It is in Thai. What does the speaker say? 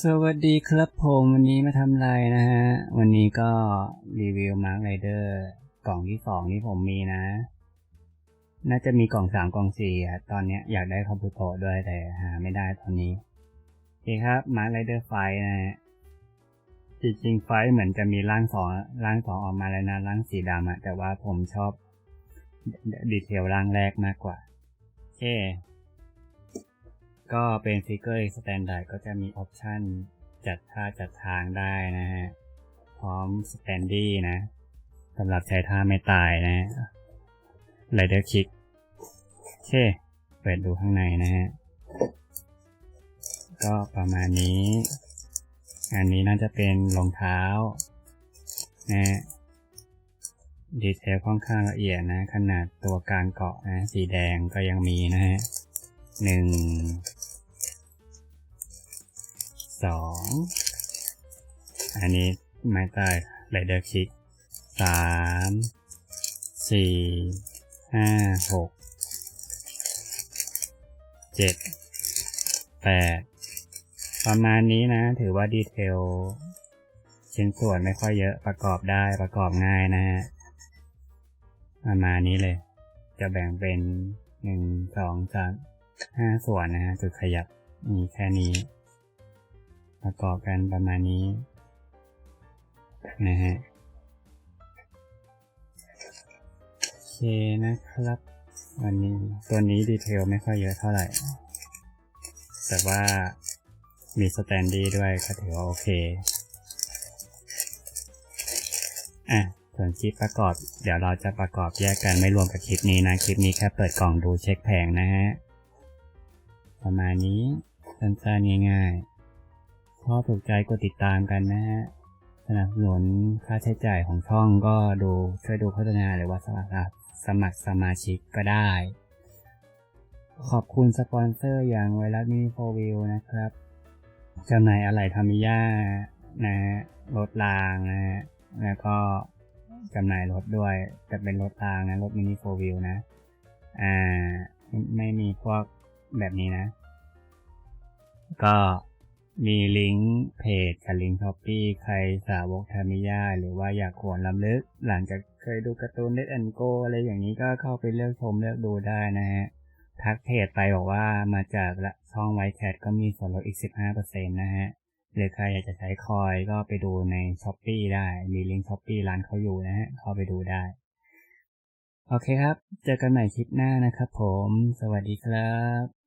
สวัสดีครับผมวันนี้มาทำอะไรนะฮะ วันนี้ก็รีวิวมาร์ r ไรเดอร์กล่องที่สองที่ผมมีนะ น่าจะมีกล่องสามกล่องสี่อะตอนเนี้ยอยากได้คอมพิวโตะด้วยแต่หาไม่ได้ตอนนี้โอเคครับมาร์ r ไรเดอร์ไฟนะฮะจริงๆไฟเหมือนจะมีร่างสองร่างสองออกมาแล้วนะร่างสีดำอะแต่ว่าผมชอบดีเทลร่างแรกมากกว่าโอเค ก็เป็นฟิกเกอร์สแตนดาร์ดก็จะมีออปชันจัดท่าจัดทางได้นะฮะ พร้อมสแตนดี้นะสำหรับใช้ท่าไม่ตายนะไรเดอร์คิกโอเคเปิดดูข้างในนะฮะ ก็ประมาณนี้ อันนี้น่าจะเป็นรองเท้านะดีเทลค่อนข้างละเอียดนะ ขนาดตัวการเกาะนะ สีแดงก็ยังมีนะฮะหนึ่ง สองอันนี้ไม้ใต้ไรเดอร์คิกสามสี่ห้าหกเจ็ดแปดประมาณนี้นะ ถือว่าดีเทลชิ้นส่วนไม่ค่อยเยอะประกอบได้ประกอบง่ายนะฮะประมาณนี้เลย จะแบ่งเป็นหนึ่งสองสามห้าส่วนนะฮะจุดขยับมีแค่นี้ ประกอบกันประมาณนี้นะฮะโอเคนะครับ วันนี้ตัวนี้ดีเทลไม่ค่อยเยอะเท่าไหร่ แต่ว่ามีสแตนดี้ด้วยก็ถือว่าโอเค อะ ส่วนคลิปประกอบ เดี๋ยวเราจะประกอบแยกกันไม่รวมกับคลิปนี้นะ คลิปนี้แค่เปิดกล่องดูเช็คแผงนะฮะ ประมาณนี้สั้นๆง่ายๆ ชอบถูกใจกดติดตามกันนะฮะสนับสนุนค่าใช้จ่ายของช่องก็ดูช่วยดูโฆษณาหรือว่าสมัครสมัครสมาชิกก็ได้ ขอบคุณสปอนเซอร์อย่างไวรัสมินิโฟวิวนะครับจำหน่ายอะไหล่ทามิยานะฮะรถรางนะฮะแล้วก็จำหน่ายรถด้วยแต่เป็นรถรางนะรถมินิโฟวิวนะอ่าไม่มีพวกแบบนี้นะ ก็ มีลิงก์เพจกับลิงก์ช้อปปี้ใครสาวกทามิยาหรือว่าอยากขวนลำลึก หลังจากเคยดูการ์ตูนเน็ตแอนโกอะไรอย่างนี้ก็เข้าไปเลือกชมเลือกดูได้นะฮะ ทักเพจไปบอกว่ามาจากละช่องไวแคทก็มีส่วนลดอีก 15%นะฮะ หรือใครอยากจะใช้คอยก็ไปดูในช้อปปีได้ มีลิงก์ช้อปปีร้านเขาอยู่นะฮะ เข้าไปดูได้ โอเคครับ เจอกันใหม่คลิปหน้านะครับผม สวัสดีครับ